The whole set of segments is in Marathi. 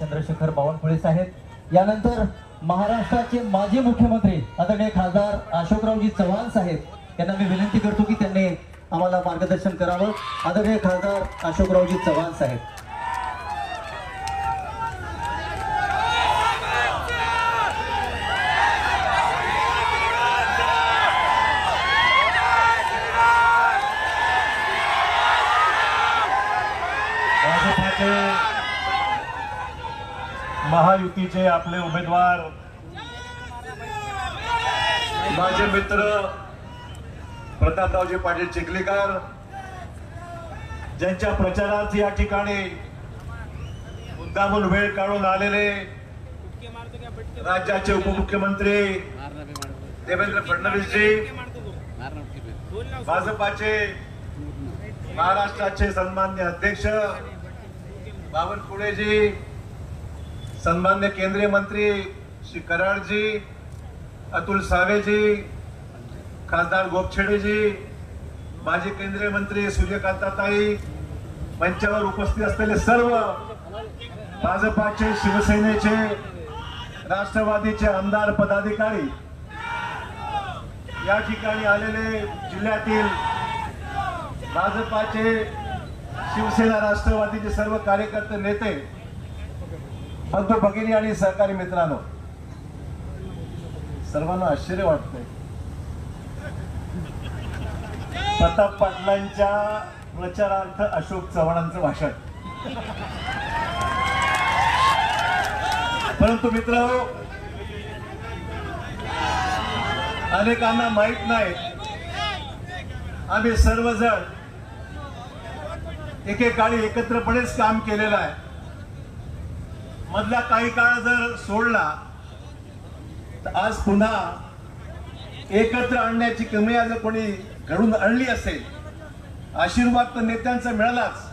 चंद्रशेखर बावनकुळे साहेब. यानंतर महाराष्ट्राचे माजी मुख्यमंत्री आदरणीय खासदार अशोकरावजी चव्हाण साहेब. यांना मी विनंती करतो की त्यांनी आम्हाला मार्गदर्शन करावं. आदरणीय खासदार अशोकरावजी चव्हाण साहेब भाजपाचे महायुतीचे आपले उमेदवार माझे मित्र प्रतापरावजी पाटील चिखलीकर ज्यांच्या प्रचारात या ठिकाणी मुद्दामून वेळ काढून आलेले राज्याचे उपमुख्यमंत्री देवेंद्र फडणवीसजी भाजपाचे महाराष्ट्राचे सन्मान्य अध्यक्ष बावनकुळेजी सन्मान्य केंद्रीय मंत्री श्री कराडजी अतुल सावेजी खासदार गोपछेडेजी माजी केंद्रीय मंत्री सूर्यकांताताई मंचावर उपस्थित असलेले सर्व भाजपाचे शिवसेनेचे राष्ट्रवादीचे आमदार पदाधिकारी या ठिकाणी आलेले जिल्ह्यातील भाजपाचे शिवसेना राष्ट्रवादीचे सर्व कार्यकर्ते नेते बंधू भगिनी आणि सहकारी मित्रांनो सर्वांना आश्चर्य वाटतंय. प्रताप पाटलांच्या प्रचारार्थ अशोक चव्हाणांचं भाषण. परंतु मित्र अनेकांना माहीत नाही आम्ही सर्वजण एकेकाळी एकत्रपणेच काम केलेलं आहे. मधला काही काळ जर सोडला तर आज पुन्हा एकत्र आणण्याची कमी जर कोणी घडून आणली असेल आशीर्वाद तर नेत्यांचा मिळालाच.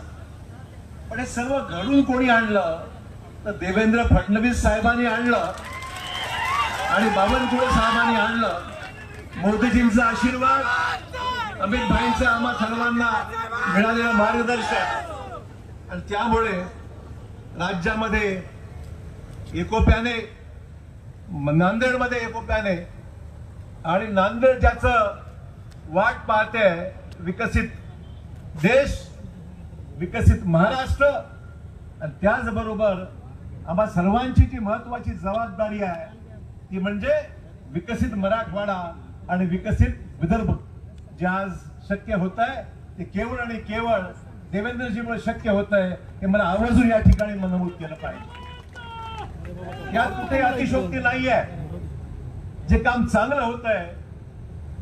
पण हे सर्व घडून कोणी आणलं तर देवेंद्र फडणवीस साहेबांनी आणलं आणि बावनकुळे साहेबांनी आणलं. मोदीजींचा आशीर्वाद अमित भाईंचा आम्हा सर्वांना मिळालेलं मार्गदर्शन. आणि त्यामुळे राज्यामध्ये एकोप्याने नांदेडमध्ये एकोप्याने. आणि नांदेड ज्याचं वाट पाहते विकसित देश विकसित महाराष्ट्र आणि त्याचबरोबर आम्हा सर्वांची जी महत्वाची जबाबदारी आहे ती म्हणजे विकसित मराठवाडा आणि विकसित विदर्भ. जे आज शक्य होत आहे ते केवळ आणि केवळ देवेंद्रजीमुळे शक्य होत आहे हे मला आवर्जून या ठिकाणी नमूद केलं पाहिजे. यात कुठे अतिशोक्ती नाही आहे जे काम चांगलं होत आहे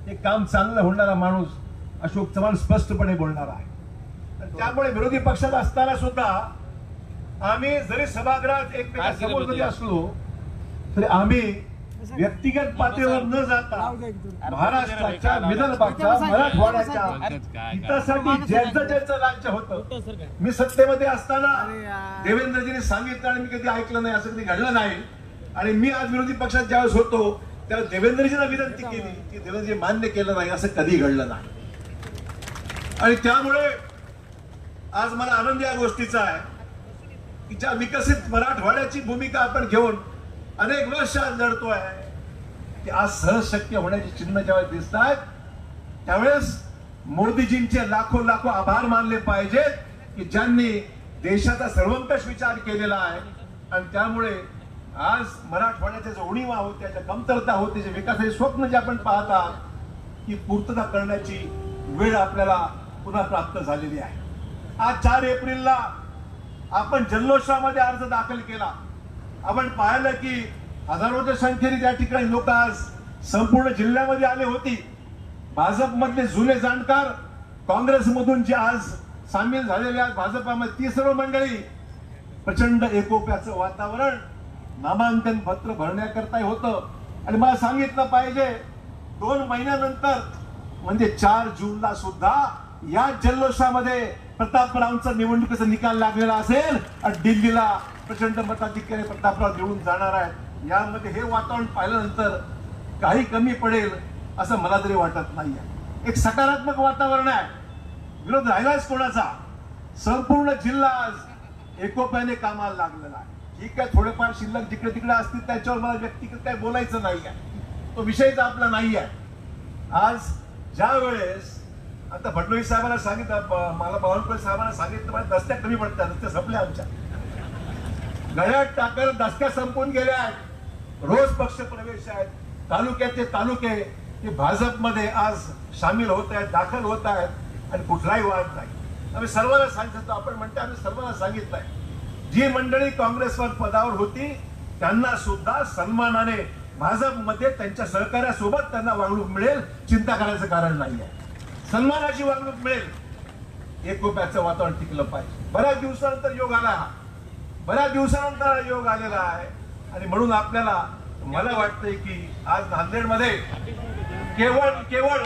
ते काम चांगलं होणारा माणूस अशोक चव्हाण स्पष्टपणे बोलणार आहे. त्यामुळे विरोधी पक्षात असताना सुद्धा आम्ही जरी सभागृहात एकमेकांसमोर जरी असलो तरी आम्ही व्यक्तिगत पातळीवर न जाता महाराष्ट्राच्या विदर्भाच्या मराठवाड्याच्या हितासाठी ज्यांचं ज्यांचं राज्य होतं. मी सत्तेमध्ये असताना देवेंद्रजींनी सांगितलं आणि मी कधी ऐकलं नाही असं कधी घडलं नाही. आणि मी आज विरोधी पक्षात ज्यावेळेस होतो त्यावेळेस देवेंद्रजींना विनंती केली की देवेंद्रजी मान्य केलं नाही असं कधी घडलं नाही. आणि त्यामुळे आज मला आनंद या गोष्टीचा आहे की ज्या विकसित मराठवाड्याची भूमिका आपण घेऊन अनेक वर्ष आज लढतोय की आज सहज शक्य होण्याची चिन्ह ज्यावेळेस दिसत आहेत त्यावेळेस मोदीजींचे लाखो लाखो आभार मानले पाहिजेत की ज्यांनी देशाचा सर्वंकष विचार केलेला आहे. आणि त्यामुळे आज मराठवाड्याच्या जो उणीवा होत्या ज्या कमतरता होती जे विकासाचे स्वप्न जे आपण पाहता की पूर्तता करण्याची वेळ आपल्याला पुन्हा प्राप्त झालेली आहे. आज चार एप्रिलला आपण जल्लोषामध्ये अर्ज दाखल केला. आपण पाहिलं की हजारोच्या संख्येने त्या ठिकाणी लोक आज संपूर्ण जिल्ह्यामध्ये आले होती. भाजपमधले जुने जाणकार काँग्रेसमधून जे आज सामील झालेले आज भाजपामध्ये ती सर्व मंडळी प्रचंड एकोप्याचं वातावरण नामांकन पत्र भरण्याकरता होतं. आणि मला सांगितलं पाहिजे दोन महिन्यानंतर म्हणजे चार जूनला सुद्धा या जल्लोषामध्ये प्रतापरावांचा निवडणुकीचा निकाल लागलेला असेल आणि दिल्लीला प्रचंड मताधिक्याने प्रतापराव निवडून जाणार आहेत. यामध्ये हे वातावरण पाहिल्यानंतर काही कमी पडेल असं मला तरी वाटत नाहीये. एक सकारात्मक वातावरण आहे. विरोध राहिलाच कोणाचा? संपूर्ण जिल्हा आज एकोप्याने कामाला लागलेला आहे. ठीक आहे थोडेफार शिल्लक जिकडे तिकडे असतील त्याच्यावर मला व्यक्तिगत काही बोलायचं नाही आहे तो विषयच आपला नाही आहे आज ज्या वेळेस आता फडणवीस साहेबांना सांगितलं मला बावनकुळे साहेबांना सांगितलं मला दस्त्या कमी पडतात दस्त्या संपल्या आमच्या. गळ्यात टाकर दसक्या संपून गेल्या आहेत. रोज पक्ष प्रवेश आहेत. तालुक्याचे तालुके ते भाजपमध्ये आज सामील होत आहेत दाखल होत आहेत आणि कुठलाही वाद नाही. आम्ही सर्वांना सांगितलं आपण म्हणतो आम्ही सर्वांना सांगितलंय. जी मंडळी काँग्रेसवर पदावर होती त्यांना सुद्धा सन्मानाने भाजपमध्ये त्यांच्या सहकार्यासोबत त्यांना वागणूक मिळेल चिंता करायचं कारण नाही आहे. सन्मानाची वागणूक मिळेल. एकोप्याचं वातावरण टिकलं पाहिजे. बऱ्याच दिवसानंतर योग आला. हा बऱ्याच दिवसानंतर हा योग आलेला आहे. आणि म्हणून आपल्याला मला वाटतंय की आज नांदेडमध्ये केवळ केवळ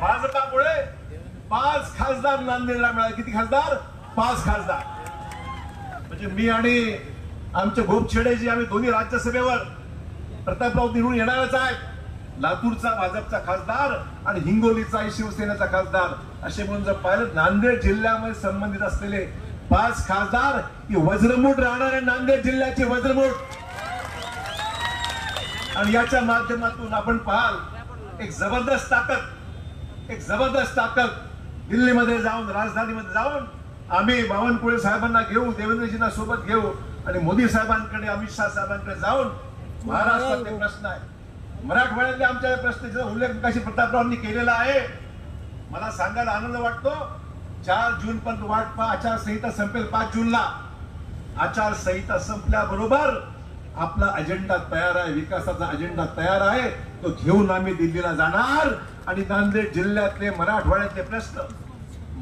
भाजपामुळे पाच खासदार नांदेडला मिळाले. किती खासदार? पाच खासदार. म्हणजे मी आणि आमचे गोपछेडेजी आम्ही दोन्ही राज्यसभेवर प्रतापराव निवडून येणारच आहेत. लातूरचा भाजपचा खासदार आणि हिंगोलीचा शिवसेनेचा खासदार असे म्हणून जर पाहिलं नांदेड जिल्ह्यामध्ये संबंधित असलेले पाच खासदार ही वज्रमूठ राहणार आहे नांदेड जिल्ह्याची वज्रमूठ आणि याच्या माध्यमातून आपण पाहाल एक जबरदस्त ताकद एक जबरदस्त ताकद दिल्लीमध्ये जाऊन राजधानीमध्ये जाऊन आम्ही बावनकुळे साहेबांना घेऊ देवेंद्रजींना सोबत घेऊ आणि मोदी साहेबांकडे अमित शाह साहेबांकडे जाऊन महाराष्ट्रातले प्रश्न आहे. मराठवाड्यातले आमच्या प्रश्नाचा उल्लेख काशी प्रतापरावांनी केलेला आहे. मला सांगायला आनंद वाटतो. चार जून पर्यंत वाट पा आचारसंहिता संपेल पाच जूनला. आचारसंहिता संपल्याबरोबर आपला अजेंडा तयार आहे विकासाचा अजेंडा तयार आहे. तो घेऊन आम्ही दिल्लीला जाणार आणि नांदेड जिल्ह्यातले मराठवाड्यातले प्रश्न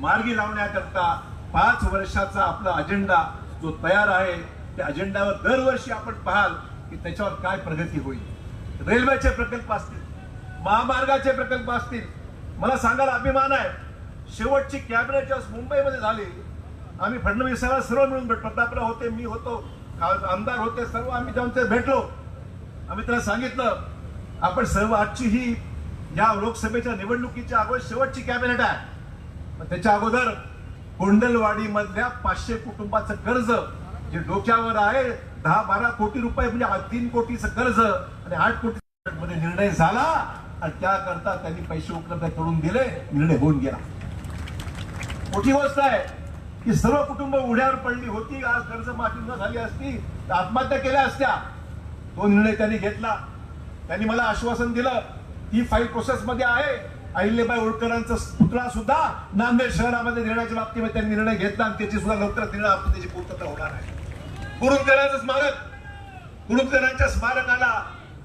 मार्गी लावण्याकरता पाच वर्षाचा आपला अजेंडा जो तयार आहे त्या अजेंड्यावर दरवर्षी आपण पाहाल की त्याच्यावर काय प्रगती होईल. रेल्वेचे प्रकल्प असतील महामार्गाचे प्रकल्प असतील. मला सांगायला अभिमान आहे. शेवटची कॅबिनेट ज्यावेळेस मुंबईमध्ये झाली आम्ही फडणवीसाला सर्व मिळून भेट प्रतापराव होते मी होतो आमदार होते सर्व आम्ही जाऊन ते भेटलो. आम्ही त्याला सांगितलं आपण सर्व आजची ही या लोकसभेच्या निवडणुकीच्या अगोदर शेवटची कॅबिनेट आहे. पण त्याच्या अगोदर कोंडलवाडी मधल्या पाचशे कुटुंबाचं कर्ज जे डोक्यावर आहे दहा बारा कोटी रुपये म्हणजे तीन कोटीचं कर्ज आणि आठ कोटी मध्ये निर्णय झाला आणि त्याकरता त्यांनी पैसे उपलब्ध करून दिले निर्णय होऊन गेला. मोठी गोष्ट आहे की सर्व कुटुंब उड्यावर पडली होती आज कर्ज माफी न झाली असती तर आत्महत्या केल्या असत्या. तो निर्णय त्यांनी घेतला. त्यांनी मला आश्वासन दिलं ही फाईल प्रोसेस मध्ये आहे. अहिल्याबाई होळकरांचा पुतळा सुद्धा नांदेड शहरामध्ये देण्याच्या बाबतीमध्ये त्यांनी निर्णय घेतला आणि त्याची सुद्धा लवकरच निर्णय आपण त्याची पूर्तता होणार आहे. कुरुंदकरांचं स्मारक कुरुंदकरांच्या स्मारकाला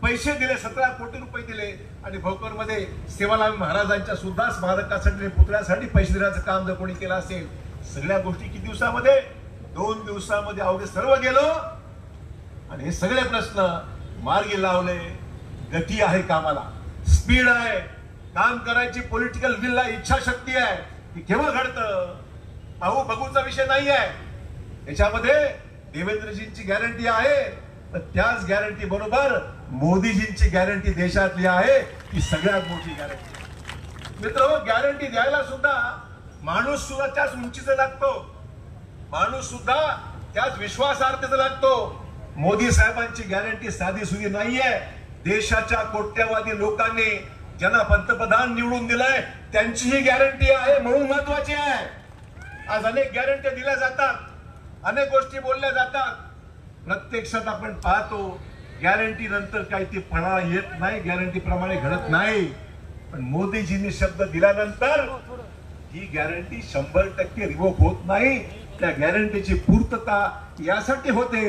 पैसे दिले सतरा कोटी रुपये दिले आणि भोकरमध्ये सेवालाल महाराजांच्या सुद्धा स्मारकासाठी पुतळ्यासाठी पैसे देण्याचं काम जर कोणी केलं असेल सगळ्या गोष्टी किती दिवसामध्ये? दोन दिवसामध्ये अवघे सर्व गेलो. आणि हे सगळे प्रश्न मार्गी लावले. गती आहे कामाला. स्पीड आहे. काम करायची पॉलिटिकल विल इच्छाशक्ती आहे. ती केव्हा घडतं. पाहू बघूचा विषय नाही आहे. याच्यामध्ये देवेंद्रजींची गॅरंटी आहे. तर त्याच गॅरंटी बरोबर मोदीजींची गॅरंटी देशातली आहे ती सगळ्यात मोठी गॅरंटी मित्र गॅरंटी द्यायला सुद्धा माणूस सुद्धा त्याच उंचीचा लागतो. माणूस सुद्धा त्याच विश्वासार्हतेचा लागतो. मोदी साहेबांची गॅरंटी साधी सुधी नाहीये. देशाच्या कोट्यवादी लोकांनी ज्यांना पंतप्रधान निवडून दिलंय त्यांची ही गॅरंटी आहे म्हणून महत्वाची आहे. आज अनेक गॅरंटी दिल्या जातात. अनेक गोष्टी बोलल्या जातात. प्रत्यक्षात आपण पाहतो गॅरंटी नंतर काही ती पणा येत नाही गॅरंटी प्रमाणे घडत नाही. पण मोदीजींनी शब्द दिल्यानंतर ही गॅरंटी शंभर टक्के रिवोक होत नाही. त्या गॅरंटीची पूर्तता यासाठी होते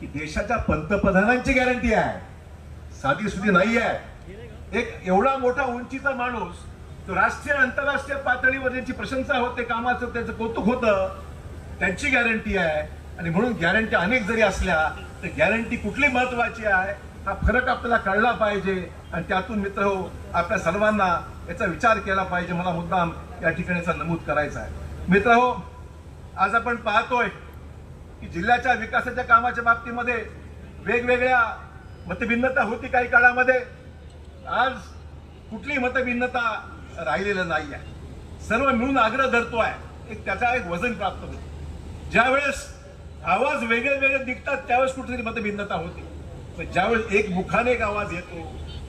की देशाच्या पंतप्रधानांची गॅरंटी आहे. साधी सुधी नाही आहे. एक एवढा मोठा उंचीचा माणूस तो राष्ट्रीय आंतरराष्ट्रीय पातळीवर ज्यांची प्रशंसा होते कामाचं त्याचं कौतुक होतं त्यांची गॅरंटी आहे. आणि म्हणून गॅरंटी अनेक जरी असल्या तर गॅरंटी कुठली महत्वाची आहे हा फरक आपल्याला कळला पाहिजे. आणि त्यातून मित्र हो आपल्या सर्वांना याचा विचार केला पाहिजे. मला मुद्दाम या ठिकाणीचा नमूद करायचा आहे. मित्र हो आज आपण पाहतोय की जिल्ह्याच्या विकासाच्या कामाच्या बाबतीमध्ये वेगवेगळ्या मतभिन्नता होती काही काळामध्ये. आज कुठली मतभिन्नता राहिलेलं नाही आहे सर्व मिळून आग्रह धरतो आहे एक त्याचा एक वजन प्राप्त होतो ज्यावेळेस आवाज वेगळे वेगळे निघतात त्यावेळेस कुठेतरी मतभिन्नता होते. पण ज्यावेळेस एक मुखाने एक आवाज येतो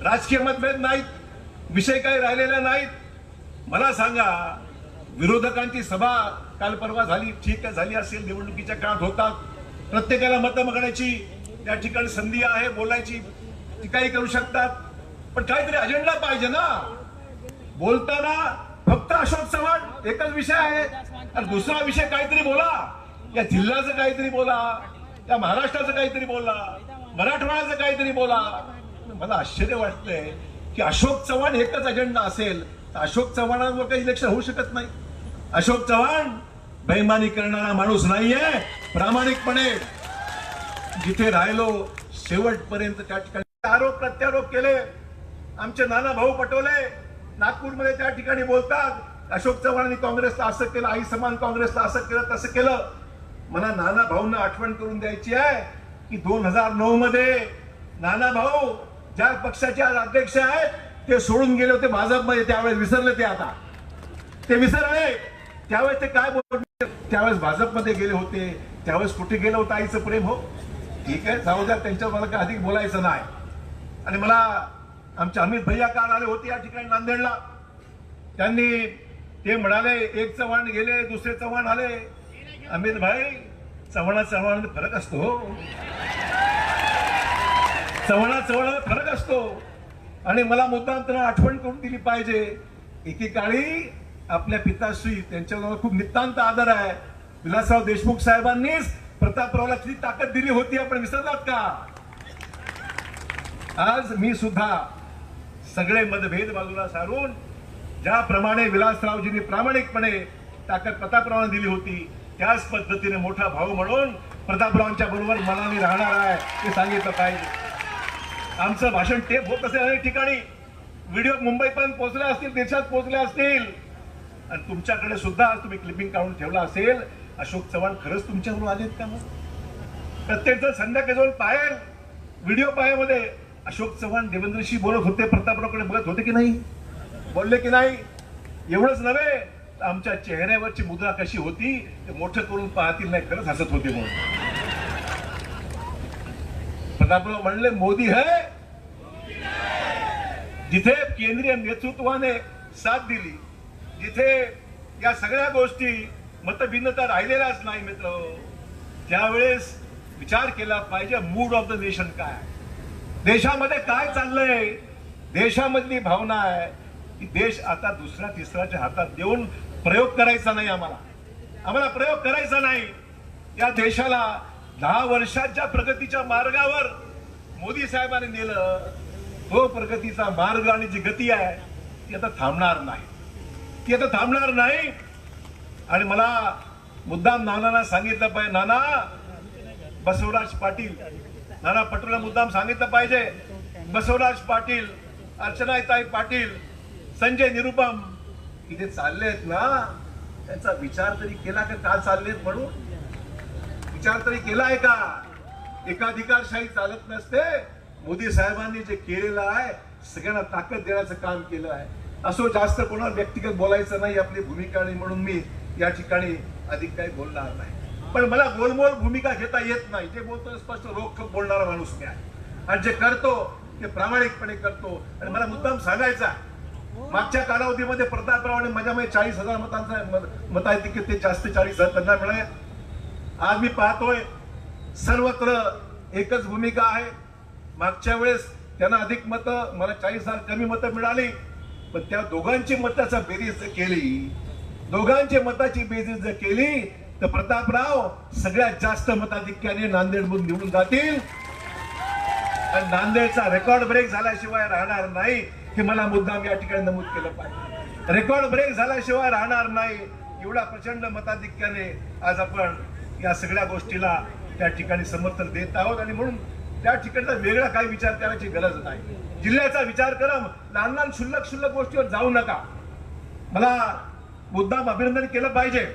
राजकीय मतभेद नाहीत विषय काही राहिलेला नाहीत. मला सांगा विरोधकांची सभा काल परवा झाली ठीक झाली असेल निवडणुकीच्या काळात होतात. प्रत्येकाला मतं मागण्याची त्या ठिकाणी संधी आहे बोलायची ती काही करू शकतात. पण काहीतरी अजेंडा पाहिजे ना. बोलताना फक्त अशोक चव्हाण एकच विषय आहे. आणि दुसरा विषय काहीतरी बोला. या जिल्ह्याचं काहीतरी बोला या महाराष्ट्राचं काहीतरी बोला मराठवाड्याचं काहीतरी बोला. मला आश्चर्य वाटतंय की अशोक चव्हाण एकच अजेंडा असेल तर अशोक चव्हाणांवर काही इलेक्शन होऊ शकत नाही. अशोक चव्हाण बेईमानी करणारा माणूस नाहीये प्रामाणिकपणे. जिथे राहिलो शेवटपर्यंत त्या ठिकाणी आरोप प्रत्यारोप केले. आमचे नाना भाऊ पटोले नागपूरमध्ये त्या ठिकाणी बोलतात अशोक चव्हाणांनी काँग्रेसला असं केलं आई समान काँग्रेसला असं केलं तसं केलं. मला नाना भाऊंना आठवण करून द्यायची आहे की दोन हजार नऊ मध्ये नाना भाऊ ज्या पक्षाचे आज अध्यक्ष आहेत ते सोडून गेले होते भाजपमध्ये. त्यावेळेस विसरले ते आता. ते विसरले. त्यावेळेस ते काय बोलले? त्यावेळेस भाजपमध्ये गेले होते. त्यावेळेस कुठे गेलं होतं आईचं प्रेम हो? ठीक आहे जाऊ द्या त्यांच्यावर मला काय अधिक बोलायचं नाही. आणि मला आमचे अमित भैया काल आले होते या ठिकाणी नांदेडला. त्यांनी ते म्हणाले एक चव्हाण गेले दुसरे चव्हाण आले. अमित भाई चव्हाणा चव्हाण फरक असतो हो. चव्हाणा चव्हाण फरक असतो. आणि मला मुद्दाम त्यांना आठवण करून दिली पाहिजे. एकेकाळी आपल्या पिताश्री त्यांच्यावर खूप नितांत आदर आहे. विलासराव देशमुख साहेबांनीच प्रतापरावला किती ताकद दिली होती आपण विसरलात का? आज मी सुद्धा सगळे मतभेद बाजूला सारून ज्याप्रमाणे विलासरावजींनी प्रामाणिकपणे ताकद प्रतापरावांना दिली होती त्याच पद्धतीने मोठा भाऊ म्हणून प्रतापरावांच्या बरोबर मनाने राहणार आहे हे सांगितलं पाहिजे. आमचं भाषण टेप होत असेल अनेक ठिकाणी. व्हिडिओ मुंबईपर्यंत पोहोचले असतील देशात पोहोचले असतील. आणि तुमच्याकडे सुद्धा आज तुम्ही क्लिपिंग काढून ठेवला असेल. अशोक चव्हाण खरंच तुमच्याबरोबर आलेत का मग? प्रत्येक जण संध्याकाळी जाऊन पाहेल व्हिडिओ पायामध्ये. अशोक चव्हाण देवेंद्रशी बोलत होते प्रतापरावकडे बघत होते की नाही? बोलले की नाही? एवढंच नव्हे. आमच्या चेहऱ्यावरची मुद्रा कशी होती ते मोठं करून पाहतील नाही खरंच हसत होते म्हणून. प्रतापराव म्हणले मोदी है जिथे केंद्रीय नेतृत्वाने साथ दिली जिथे या सगळ्या गोष्टी मतभिन्नता राहिलेल्याच नाही मित्र त्यावेळेस विचार केला पाहिजे मूड ऑफ द नेशन काय देशामध्ये काय चाललंय? देशामधली भावना आहे की देश आता दुसऱ्या तिसऱ्याच्या हातात देऊन प्रयोग करायचा नाही आम्हाला. आम्हाला प्रयोग करायचा नाही. या देशाला दहा वर्षाच्या प्रगतीच्या मार्गावर मोदी साहेबांनी नेलं. तो प्रगतीचा मार्ग आणि जी गती आहे ती आता थांबणार नाही. ती आता थांबणार नाही. आणि मला मुद्दाम नानांना सांगितलं पाहिजे नाना बसवराज पाटील. नाना पटोला मुद्दाम सांगितलं पाहिजे बसवराज पाटील अर्चनाताई पाटील संजय निरुपम इथे चाललेत ना त्यांचा विचार तरी केला का का चाललेत म्हणून? विचार तरी केलाय का? एकाधिकारशाही चालत नसते. मोदी साहेबांनी जे केलेलं आहे सगळ्यांना ताकद देण्याचं काम केलं आहे. असो जास्त कोणाला व्यक्तिगत बोलायचं नाही आपली भूमिका नाही म्हणून मी या ठिकाणी अधिक काही बोलणार नाही. पण मला गोलमोल भूमिका घेता येत नाही. जे बोलतो स्पष्ट रोखोक बोलणारा माणूस मी आहे. आणि जे करतो ते प्रामाणिकपणे करतो. आणि मला मुद्दाम सांगायचा आहे. मागच्या कालावधीमध्ये प्रतापरावाने माझ्यामध्ये चाळीस हजार मतांचा मत- मत आहे की ते जास्त चाळीस हजार त्यांना मिळाले. आज मी पाहतोय सर्वत्र एकच भूमिका आहे. मागच्या वेळेस त्यांना अधिक मतं मला चाळीस हजार कमी मतं मिळाली पण त्या दोघांची मताचा बेरीज जर केली दोघांची मताची बेरीज जर केली तर प्रतापराव सगळ्यात जास्त मताधिक्याने नांदेडमधून निवडून जातील. आणि नांदेडचा रेकॉर्ड ब्रेक झाल्याशिवाय राहणार नाही. हे मला मुद्दाम या ठिकाणी नमूद केलं पाहिजे. रेकॉर्ड ब्रेक झाल्याशिवाय राहणार नाही. एवढा प्रचंड मताधिक्याने आज आपण या सगळ्या गोष्टीला त्या ठिकाणी समर्थन देत आहोत आणि म्हणून त्या ठिकाणचा वेगळा काही विचार करायची गरज नाही. जिल्ह्याचा विचार करा लहान लहान शुल्लक शुल्लक गोष्टीवर जाऊ नका. मला मुद्दाम अभिनंदन केलं पाहिजे.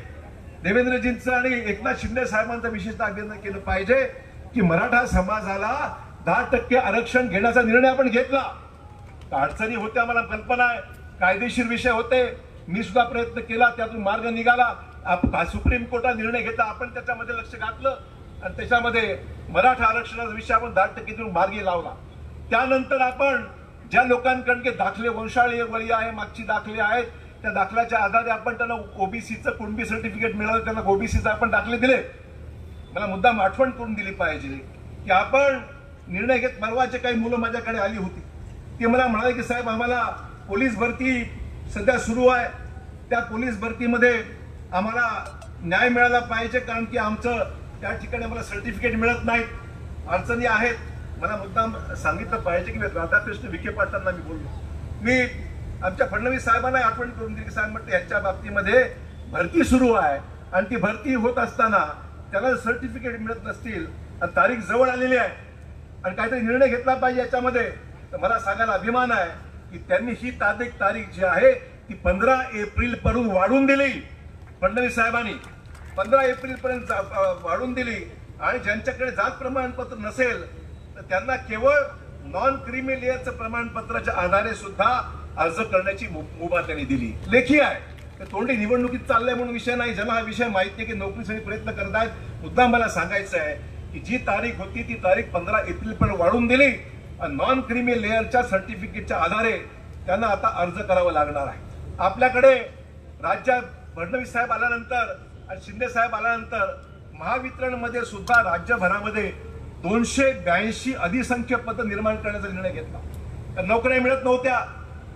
देवेंद्रजींचं आणि एकनाथ शिंदे साहेबांचं विशेषतः अभिनंदन केलं पाहिजे की मराठा समाजाला दहा टक्के आरक्षण घेण्याचा निर्णय आपण घेतला. अडचणी होत्या मला कल्पना आहे. कायदेशीर विषय होते. मी सुद्धा प्रयत्न केला त्यातून मार्ग निघाला. सुप्रीम कोर्टात निर्णय घेतला आपण त्याच्यामध्ये लक्ष घातलं. आणि त्याच्यामध्ये मराठा आरक्षणाचा विषय आपण दहा टक्के मार्गी लावला. त्यानंतर आपण ज्या लोकांकडे दाखले वंशाळी वळी आहे मागची दाखले आहेत त्या दाखल्याच्या आधारे आपण त्यांना ओबीसीचं कुणबी सर्टिफिकेट मिळालं त्यांना ओबीसीचं आपण दाखले दिले. मला मुद्दाम आठवण करून दिली पाहिजे की आपण निर्णय घेत परवाचे काही मुलं माझ्याकडे आली होती ते मला म्हणाले की साहेब आम्हाला पोलीस भरती सध्या सुरू आहे. त्या पोलीस भरतीमध्ये आम्हाला न्याय मिळाला पाहिजे कारण की आमचं त्या ठिकाणी आम्हाला सर्टिफिकेट मिळत नाहीत. अडचणी आहेत. मला मुद्दाम सांगितलं पाहिजे की राधाकृष्ण विखे पाटलांना मी बोललो. मी आमच्या फडणवीस साहेबांना आठवण करून दिली की साहेब म्हटलं यांच्या बाबतीमध्ये भरती सुरू आहे. आणि ती भरती होत असताना त्याला सर्टिफिकेट मिळत नसतील आणि तारीख जवळ आलेली आहे. आणि काहीतरी निर्णय घेतला पाहिजे याच्यामध्ये. तर मला सांगायला अभिमान आहे की त्यांनी ही तारीख तारीख जी आहे ती पंधरा एप्रिल पर्यंत वाढवून दिली. फडणवीस साहेबांनी पंधरा एप्रिल पर्यंत वाढवून दिली. आणि ज्यांच्याकडे जात प्रमाणपत्र नसेल तर त्यांना केवळ नॉन क्रिमी लेअरचं प्रमाणपत्राच्या आधारे सुद्धा अर्ज करण्याची मुभा त्यांनी दिली. लेखी आहे. तर तोंडी निवडणुकीत चाललंय म्हणून विषय नाही. ज्यांना हा विषय माहिती आहे की नोकरीसाठी प्रयत्न करत आहेत मुद्दा मला सांगायचं आहे की जी तारीख होती ती तारीख पंधरा एप्रिल पर्यंत वाढवून दिली. नॉन क्रिमी लेअरच्या सर्टिफिकेटच्या आधारे त्यांना आता अर्ज करावा लागणार आहे. आपल्याकडे राज्यात फडणवीस साहेब आल्यानंतर आणि शिंदे साहेब आल्यानंतर महावितरणमध्ये सुद्धा राज्यभरामध्ये दोनशे ब्याऐंशी अधिसंख्य पद निर्माण करण्याचा निर्णय घेतला. तर नोकऱ्या मिळत नव्हत्या.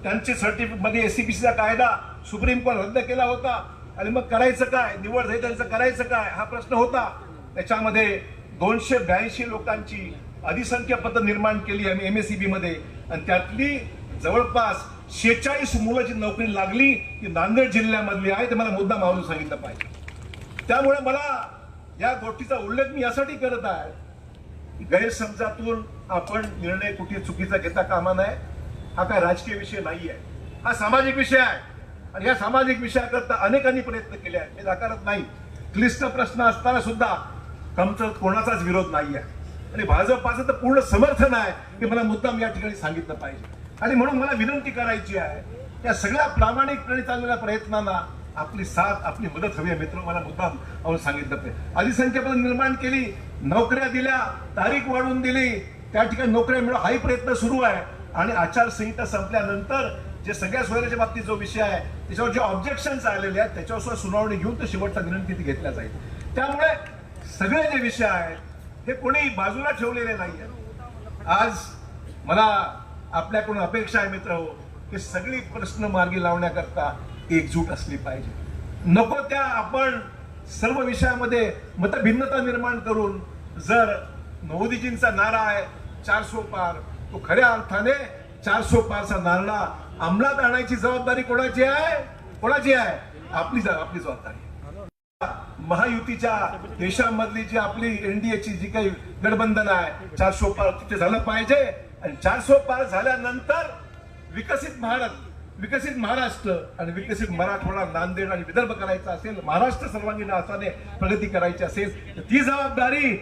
त्यांचे सर्टिफिकेटमध्ये एसीबीसीचा कायदा सुप्रीम कोर्ट रद्द केला होता. आणि मग करायचं काय? निवड झाली त्यांचं करायचं काय? हा प्रश्न होता. त्याच्यामध्ये दोनशे ब्याऐंशी लोकांची अधिसंख्य पद निर्माण केली आम्ही बी मध्ये. आणि त्यातली जवळपास शेचाळीस मुलाची नोकरी लागली ती नांदेड जिल्ह्यामधली आहे ते मला मुद्दा मावून सांगितलं पाहिजे. त्यामुळे मला या गोष्टीचा उल्लेख मी यासाठी करत आहे. गैरसमजातून आपण निर्णय कुठे चुकीचा घेता कामा नये. हा काय राजकीय विषय नाही आहे हा सामाजिक विषय आहे. आणि या सामाजिक विषयाकरता अनेकांनी प्रयत्न केले आहेत. मी नाकारत नाही. क्लिष्ट प्रश्न असताना सुद्धा कमचं कोणाचाच विरोध नाही आहे आणि भाजपाचं तर पूर्ण समर्थन आहे हे मला मुद्दाम या ठिकाणी सांगितलं पाहिजे. आणि म्हणून मला विनंती करायची आहे या सगळ्या प्रामाणिकपणे चाललेल्या प्रयत्नांना आपली साथ आपली मदत हवी आहे. मित्र मला मुद्दाम आपण सांगितलं पाहिजे. अधिसंख्यपद निर्माण केली नोकऱ्या दिल्या तारीख वाढवून दिली त्या ठिकाणी नोकऱ्या मिळव हाही प्रयत्न सुरू आहे. आणि आचारसंहिता संपल्यानंतर जे सगळ्या सोयऱ्याच्या बाबतीत जो विषय आहे त्याच्यावर जे ऑब्जेक्शन्स आलेले आहेत त्याच्यावर सुद्धा सुनावणी घेऊन तो शेवटचा विनंती घेतला जाईल. त्यामुळे सगळे जे विषय आहेत हे कोणी बाजूला ठेवलेले नाही आज मला आपल्याकडून अपेक्षा आहे मित्र हो की सगळी प्रश्न मार्गी लावण्याकरता एकजूट असली पाहिजे. नको त्या आपण सर्व विषयामध्ये मतभिन्नता निर्माण करून जर मोदीजींचा नारा आहे चारसो पार तो खऱ्या अर्थाने चारसो पारचा नारा अंमलात आणायची जबाबदारी कोणाची आहे? कोणाची आहे? आपली आपली जबाबदारी महायुतीच्या देशांमधली जी आपली एनडीएची जी काही गठबंधन आहे चारशे पार तिथे झालं पाहिजे. आणि चारशे पार झाल्यानंतर विकसित भारत विकसित महाराष्ट्र आणि विकसित मराठवाडा नांदेड आणि विदर्भ करायचा असेल महाराष्ट्र सर्वांगीण अर्थाने प्रगती करायची असेल तर ती जबाबदारी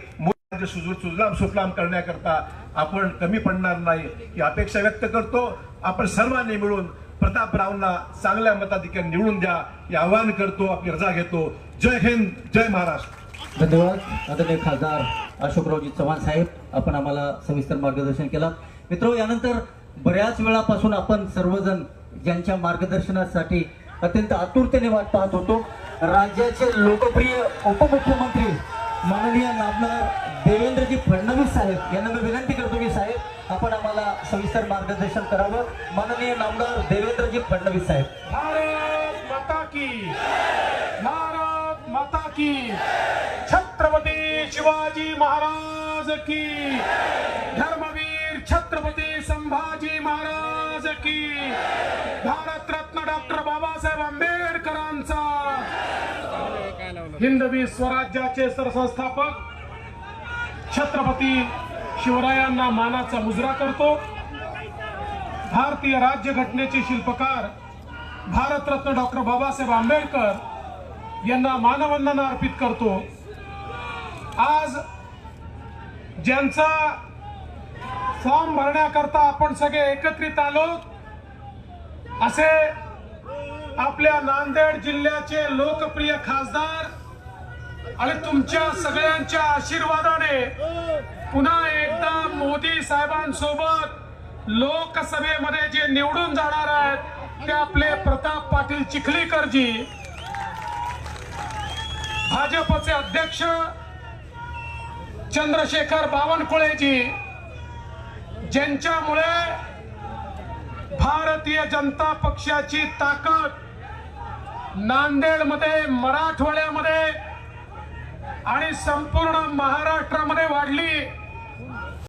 सुजलाम सुफलाम करण्याकरता आपण कमी पडणार नाही ही अपेक्षा व्यक्त करतो. आपण सर्वांनी मिळून प्रतापरावना चांगल्या मताधिकार निवडून द्या. हे आवाहन करतो आपली रजा घेतो. जय हिंद जय महाराष्ट्र. धन्यवाद. आदरणीय खासदार अशोकरावजी चव्हाण साहेब आपण आम्हाला सविस्तर मार्गदर्शन केलं. मित्र यानंतर बऱ्याच वेळापासून आपण सर्वजण ज्यांच्या मार्गदर्शनासाठी अत्यंत आतुरतेने वाट पाहत होतो. राज्याचे लोकप्रिय उपमुख्यमंत्री माननीय नामदार देवेंद्रजी फडणवीस साहेब यांना मी विनंती करतो की साहेब आपण आम्हाला सविस्तर मार्गदर्शन करावं. माननीय नामदार देवेंद्रजी फडणवीस साहेब. भारत माता की भारत माता की छत्रपती शिवाजी महाराज की धर्मवीर छत्रपती संभाजी महाराज की भारत रत्न डॉक्टर बाबासाहेब आंबेडकरांचा हिंदवी स्वराज्याचे सरसंस्थापक छत्रपती शिवरायांना मानाचा मुजरा करतो. भारतीय राज्यघटनेचे शिल्पकार भारतरत्न डॉक्टर बाबासाहेब आंबेडकर यांना मानवंदना अर्पित करतो. आज ज्यांचा फॉर्म भरण्याकरता आपण सगळे एकत्रित आलो असे आपल्या नांदेड जिल्ह्याचे लोकप्रिय खासदार आणि तुमच्या सगळ्यांच्या आशीर्वादाने पुन्हा एकदा मोदी साहेबांसोबत लोकसभेमध्ये जे निवडून जाणार आहेत ते आपले प्रताप पाटील चिखलीकरजी भाजपचे अध्यक्ष चंद्रशेखर बावनकुळेजी ज्यांच्यामुळे भारतीय जनता पक्षाची ताकद नांदेडमध्ये मराठवाड्यामध्ये आणि संपूर्ण महाराष्ट्रामध्ये वाढली.